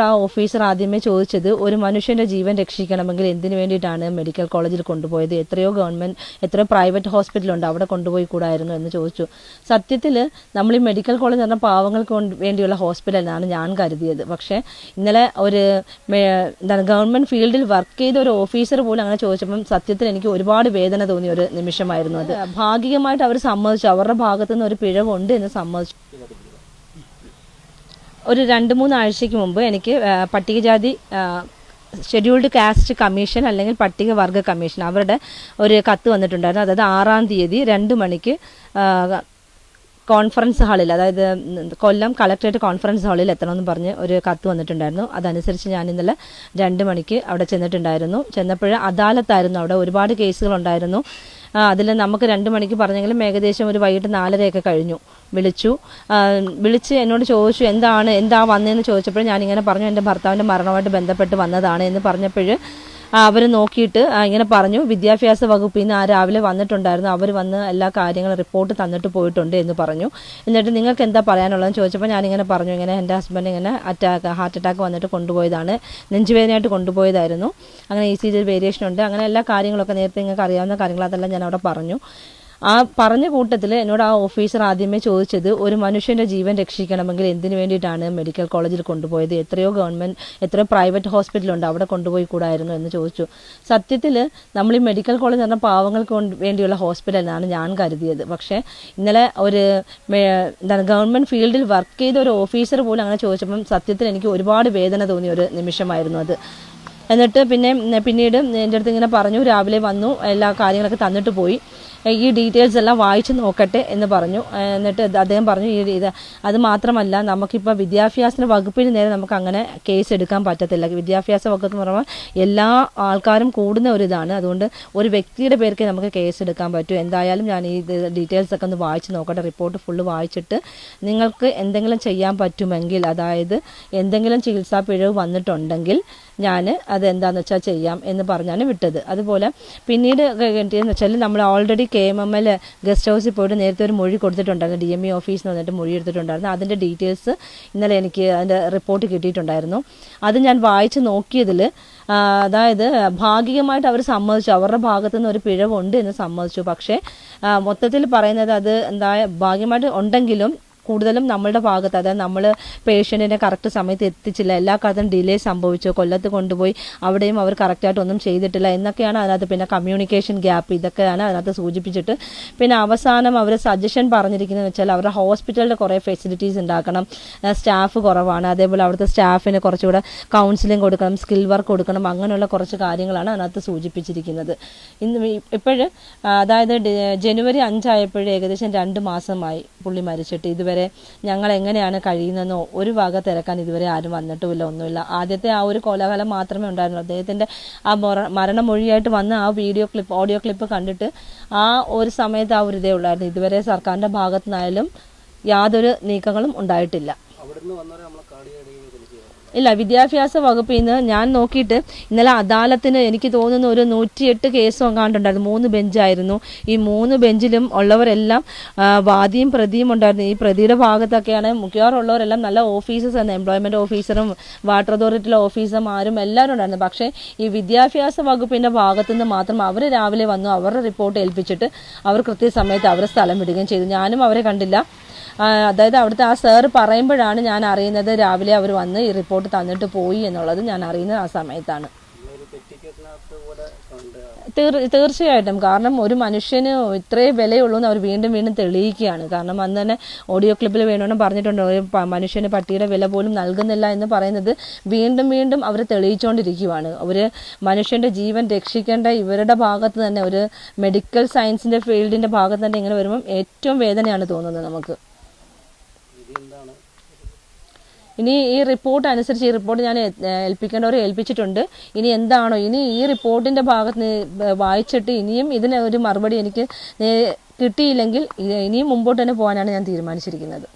ആ ഓഫീസർ ആദ്യമേ ചോദിച്ചത് ഒരു മനുഷ്യന്റെ ജീവൻ രക്ഷിക്കണമെങ്കിൽ എന്തിനു വേണ്ടിയിട്ടാണ് മെഡിക്കൽ കോളേജിൽ കൊണ്ടുപോയത്? എത്രയോ ഗവൺമെന്റ് എത്രയോ പ്രൈവറ്റ് ഹോസ്പിറ്റലുണ്ട് അവിടെ കൊണ്ടുപോയി കൂടായിരുന്നു എന്ന് ചോദിച്ചു. സത്യത്തിൽ നമ്മൾ ഈ മെഡിക്കൽ കോളേജ് എന്ന പാവങ്ങൾക്ക് വേണ്ടിയുള്ള ഹോസ്പിറ്റൽ എന്നാണ് ഞാൻ കരുതിയത്. പക്ഷേ ഇന്നലെ ഒരു എന്താണ് ഗവൺമെന്റ് ഫീൽഡിൽ വർക്ക് ചെയ്ത ഒരു ഓഫീസർ പോലും അങ്ങനെ ചോദിച്ചപ്പം സത്യത്തിൽ എനിക്ക് ഒരുപാട് വേദന തോന്നിയ ഒരു നിമിഷമായിരുന്നു അത്. ഭാഗികമായിട്ട് അവർ സമ്മതിച്ചു. അവരുടെ ഭാഗത്തു നിന്ന് ഒരു പിഴവുണ്ട് എന്ന് സമ്മതിച്ചു. ഒരു രണ്ട് മൂന്ന് ആഴ്ചയ്ക്ക് മുമ്പ് എനിക്ക് പട്ടികജാതി ഷെഡ്യൂൾഡ് കാസ്റ്റ് കമ്മീഷൻ അല്ലെങ്കിൽ പട്ടികവർഗ കമ്മീഷൻ അവരുടെ ഒരു കത്ത് വന്നിട്ടുണ്ടായിരുന്നു. അതായത് ആറാം തീയതി രണ്ട് മണിക്ക് കോൺഫറൻസ് ഹാളിൽ അതായത് കൊല്ലം കളക്ടറേറ്റ് കോൺഫറൻസ് ഹാളിൽ എത്തണമെന്ന് പറഞ്ഞ് ഒരു കത്ത് വന്നിട്ടുണ്ടായിരുന്നു. അതനുസരിച്ച് ഞാൻ ഇന്നലെ രണ്ട് മണിക്ക് അവിടെ ചെന്നിട്ടുണ്ടായിരുന്നു. ചെന്നപ്പോൾ അദാലത്തായിരുന്നു അവിടെ. ഒരുപാട് കേസുകളുണ്ടായിരുന്നു അതിൽ നമുക്ക് രണ്ട് മണിക്ക് പറഞ്ഞെങ്കിലും ഏകദേശം ഒരു വൈകിട്ട് നാലരയൊക്കെ കഴിഞ്ഞു. വിളിച്ചു. വിളിച്ച് എന്നോട് ചോദിച്ചു എന്താണ്? എന്താ വന്നതെന്ന് ചോദിച്ചപ്പോൾ ഞാനിങ്ങനെ പറഞ്ഞു എന്റെ ഭർത്താവിന്റെ മരണമായിട്ട് ബന്ധപ്പെട്ട് വന്നതാണ് എന്ന് പറഞ്ഞപ്പോൾ അവർ നോക്കിയിട്ട് ഇങ്ങനെ പറഞ്ഞു. വിദ്യാഭ്യാസ വകുപ്പിൽ നിന്ന് ആ രാവിലെ വന്നിട്ടുണ്ടായിരുന്നു. അവർ വന്ന് എല്ലാ കാര്യങ്ങളും റിപ്പോർട്ട് തന്നിട്ട് പോയിട്ടുണ്ട് എന്ന് പറഞ്ഞു. എന്നിട്ട് നിങ്ങൾക്ക് എന്താ പറയാനുള്ളതെന്ന് ചോദിച്ചപ്പോൾ ഞാനിങ്ങനെ പറഞ്ഞു. ഇങ്ങനെ എന്റെ ഹസ്ബൻഡ് ഇങ്ങനെ അറ്റാക്ക് ഹാർട്ട് അറ്റാക്ക് വന്നിട്ട് കൊണ്ടുപോയതാണ്. നെഞ്ചുവേദനയായിട്ട് കൊണ്ടുപോയതായിരുന്നു. അങ്ങനെ ഈ സി ജി വേരിയേഷൻ ഉണ്ട്. അങ്ങനെ എല്ലാ കാര്യങ്ങളൊക്കെ നേരത്തെ നിങ്ങൾക്ക് അറിയാവുന്ന കാര്യങ്ങൾ അതെല്ലാം ഞാൻ അവിടെ പറഞ്ഞു. ആ പറഞ്ഞ കൂട്ടത്തിൽ എന്നോട് ആ ഓഫീസർ ആദ്യമേ ചോദിച്ചത് ഒരു മനുഷ്യന്റെ ജീവൻ രക്ഷിക്കണമെങ്കിൽ എന്തിനു വേണ്ടിയിട്ടാണ് മെഡിക്കൽ കോളേജിൽ കൊണ്ടുപോയത്? എത്രയോ ഗവൺമെന്റ് എത്രയോ പ്രൈവറ്റ് ഹോസ്പിറ്റലുണ്ട് അവിടെ കൊണ്ടുപോയി കൂടായിരുന്നു എന്ന് ചോദിച്ചു. സത്യത്തിൽ നമ്മൾ ഈ മെഡിക്കൽ കോളേജ് പറഞ്ഞ പാവങ്ങൾക്ക് വേണ്ടിയുള്ള ഹോസ്പിറ്റൽ എന്നാണ് ഞാൻ കരുതിയത്. പക്ഷേ ഇന്നലെ ഒരു എന്താണ് ഗവൺമെന്റ് ഫീൽഡിൽ വർക്ക് ചെയ്ത ഒരു ഓഫീസർ പോലും അങ്ങനെ ചോദിച്ചപ്പം സത്യത്തിൽ എനിക്ക് ഒരുപാട് വേദന തോന്നിയ ഒരു നിമിഷമായിരുന്നു അത്. എന്നിട്ട് പിന്നെ പിന്നീട് എന്റെ അടുത്ത് ഇങ്ങനെ പറഞ്ഞു രാവിലെ വന്നു എല്ലാ കാര്യങ്ങളൊക്കെ തന്നിട്ട് പോയി. ഈ ഡീറ്റെയിൽസ് എല്ലാം വായിച്ച് നോക്കട്ടെ എന്ന് പറഞ്ഞു. എന്നിട്ട് അദ്ദേഹം പറഞ്ഞു ഈ ഇത് അത് മാത്രമല്ല നമുക്കിപ്പോൾ വിദ്യാഭ്യാസ വകുപ്പിന് നേരെ നമുക്ക് അങ്ങനെ കേസ് എടുക്കാൻ പറ്റത്തില്ല. വിദ്യാഭ്യാസ വകുപ്പ് എന്ന് പറയുമ്പോൾ എല്ലാ ആൾക്കാരും കൂടുന്ന ഒരു അതുകൊണ്ട് ഒരു വ്യക്തിയുടെ പേർക്ക് നമുക്ക് കേസ് എടുക്കാൻ പറ്റൂ. എന്തായാലും ഞാൻ ഈ ഡീറ്റെയിൽസ് ഒക്കെ ഒന്ന് വായിച്ച് നോക്കട്ടെ. റിപ്പോർട്ട് ഫുള്ള് വായിച്ചിട്ട് നിങ്ങൾക്ക് എന്തെങ്കിലും ചെയ്യാൻ പറ്റുമെങ്കിൽ അതായത് എന്തെങ്കിലും ചികിത്സാ പിഴവ് വന്നിട്ടുണ്ടെങ്കിൽ ഞാൻ അത് എന്താന്ന് വെച്ചാൽ ചെയ്യാം എന്ന് പറഞ്ഞാണ് വിട്ടത്. അതുപോലെ പിന്നീട് കിട്ടിയെന്ന് വെച്ചാൽ നമ്മൾ already K M M L guest ഹൗസിൽ പോയിട്ട് നേരത്തെ ഒരു മൊഴി കൊടുത്തിട്ടുണ്ടായിരുന്നു. ഡി എം ഇ ഓഫീസിൽ വന്നിട്ട് മൊഴി എടുത്തിട്ടുണ്ടായിരുന്നു. അതിന്റെ ഡീറ്റെയിൽസ് ഇന്നലെ എനിക്ക് അതിന്റെ റിപ്പോർട്ട് കിട്ടിയിട്ടുണ്ടായിരുന്നു. അത് ഞാൻ വായിച്ച് നോക്കിയതിൽ അതായത് ഭാഗികമായിട്ട് അവർ സമ്മതിച്ചു. അവരുടെ ഭാഗത്തു നിന്ന് ഒരു പിഴവുണ്ട് എന്ന് സമ്മതിച്ചു. പക്ഷേ മൊത്തത്തിൽ പറയുന്നത് അത് എന്താ ഭാഗ്യമായിട്ട് ഉണ്ടെങ്കിലും കൂടുതലും നമ്മളുടെ ഭാഗത്ത് അതായത് നമ്മൾ പേഷ്യന്റിനെ കറക്റ്റ് സമയത്ത് എത്തിച്ചില്ല എല്ലാ കാര്യത്തിലും ഡിലേ സംഭവിച്ചു കൊല്ലത്ത് കൊണ്ടുപോയി അവിടെയും അവർ കറക്റ്റായിട്ട് ഒന്നും ചെയ്തിട്ടില്ല എന്നൊക്കെയാണ് അതിനകത്ത് പിന്നെ കമ്മ്യൂണിക്കേഷൻ ഗ്യാപ്പ് ഇതൊക്കെയാണ് അതിനകത്ത് സൂചിപ്പിച്ചിട്ട്. പിന്നെ അവസാനം അവർ സജഷൻ പറഞ്ഞിരിക്കുന്നത് വെച്ചാൽ അവരുടെ ഹോസ്പിറ്റലിന്റെ കുറേ ഫെസിലിറ്റീസ് ഉണ്ടാക്കണം. സ്റ്റാഫ് കുറവാണ്. അതേപോലെ അവിടുത്തെ സ്റ്റാഫിന് കുറച്ചുകൂടെ കൗൺസിലിംഗ് കൊടുക്കണം സ്കിൽ വർക്ക് കൊടുക്കണം അങ്ങനെയുള്ള കുറച്ച് കാര്യങ്ങളാണ് അതിനകത്ത് സൂചിപ്പിച്ചിരിക്കുന്നത്. ഇന്ന് ഇപ്പോഴ് അതായത് ജനുവരി അഞ്ചായപ്പോഴേ ഏകദേശം രണ്ട് മാസമായി പുള്ളി മരിച്ചിട്ട്. ഇതുവരെ ഞങ്ങൾ എങ്ങനെയാണ് കഴിയുന്നതെന്നോ ഒരു വക തിരക്കാൻ ഇതുവരെ ആരും വന്നിട്ടുമില്ല ഒന്നുമില്ല. ആദ്യത്തെ ആ ഒരു കോലാഹലം മാത്രമേ ഉണ്ടായിരുന്നുള്ളൂ. അദ്ദേഹത്തിന്റെ ആ മരണമൊഴിയായിട്ട് വന്ന ആ വീഡിയോ ക്ലിപ്പ് ഓഡിയോ ക്ലിപ്പ് കണ്ടിട്ട് ആ ഒരു സമയത്ത് ആ ഒരു ഇതേ ഉള്ളായിരുന്നു. ഇതുവരെ സർക്കാരിന്റെ ഭാഗത്തുനിന്നായാലും യാതൊരു നീക്കങ്ങളും ഉണ്ടായിട്ടില്ല. അവിടുന്ന് വന്നവരെ നമ്മളെ വിളിക്കുക ഇല്ല വിദ്യാഭ്യാസ വകുപ്പിൽ നിന്ന് ഞാൻ നോക്കിയിട്ട് ഇന്നലെ അദാലത്തിന് എനിക്ക് തോന്നുന്നു ഒരു നൂറ്റിയെട്ട് കേസും എങ്ങാണ്ടുണ്ടായിരുന്നു. മൂന്ന് ബെഞ്ചായിരുന്നു ഈ മൂന്ന് ബെഞ്ചിലും ഉള്ളവരെല്ലാം വാദിയും പ്രതിയും ഉണ്ടായിരുന്നു. ഈ പ്രതിയുടെ ഭാഗത്തൊക്കെയാണ് മിക്കവാറും ഉള്ളവരെല്ലാം നല്ല ഓഫീസേഴ്സ് ആണ് എംപ്ലോയ്മെന്റ് ഓഫീസറും വാട്ടർ അതോറിറ്റിയിലെ ഓഫീസർമാരും എല്ലാവരും ഉണ്ടായിരുന്നു. പക്ഷേ ഈ വിദ്യാഭ്യാസ വകുപ്പിന്റെ ഭാഗത്തുനിന്ന് മാത്രം അവർ രാവിലെ വന്നു അവരുടെ റിപ്പോർട്ട് ഏൽപ്പിച്ചിട്ട് അവർ കൃത്യസമയത്ത് അവരെ സ്ഥലം വിടുകയും ചെയ്തു. ഞാനും അവരെ കണ്ടില്ല. അതായത് അവിടുത്തെ ആ സാർ പറയുമ്പോഴാണ് ഞാൻ അറിയുന്നത് രാവിലെ അവർ വന്ന് ഈ റിപ്പോർട്ട് തന്നിട്ട് പോയി എന്നുള്ളത് ഞാൻ അറിയുന്നത് ആ സമയത്താണ്. തീർച്ചയായിട്ടും. കാരണം ഒരു മനുഷ്യന് ഇത്രയും വിലയുള്ളൂ എന്ന് അവർ വീണ്ടും വീണ്ടും തെളിയിക്കുകയാണ്. കാരണം അന്ന് തന്നെ ഓഡിയോ ക്ലിപ്പിൽ വേണമെന്ന് പറഞ്ഞിട്ടുണ്ട് ഒരു മനുഷ്യന് പട്ടിയുടെ വില പോലും നൽകുന്നില്ല എന്ന് പറയുന്നത് വീണ്ടും വീണ്ടും അവർ തെളിയിച്ചുകൊണ്ടിരിക്കുകയാണ് ഒരു മനുഷ്യന്റെ ജീവൻ രക്ഷിക്കേണ്ട ഇവരുടെ ഭാഗത്ത് തന്നെ ഒരു മെഡിക്കൽ സയൻസിന്റെ ഫീൽഡിന്റെ ഭാഗത്ത് തന്നെ ഇങ്ങനെ വരുമ്പം ഏറ്റവും വേദനയാണ് തോന്നുന്നത് നമുക്ക്. ഇനി ഈ റിപ്പോർട്ട് അനുസരിച്ച് ഈ റിപ്പോർട്ട് ഞാൻ ഏൽപ്പിക്കേണ്ടവരെ ഏൽപ്പിച്ചിട്ടുണ്ട്. ഇനി എന്താണോ ഇനി ഈ റിപ്പോർട്ടിന്റെ ഭാഗത്ത് വായിച്ചിട്ട് ഇനിയും ഇതിന് ഒരു മറുപടി എനിക്ക് കിട്ടിയില്ലെങ്കിൽ ഇനിയും മുമ്പോട്ട് തന്നെ പോകാനാണ് ഞാൻ തീരുമാനിച്ചിരിക്കുന്നത്.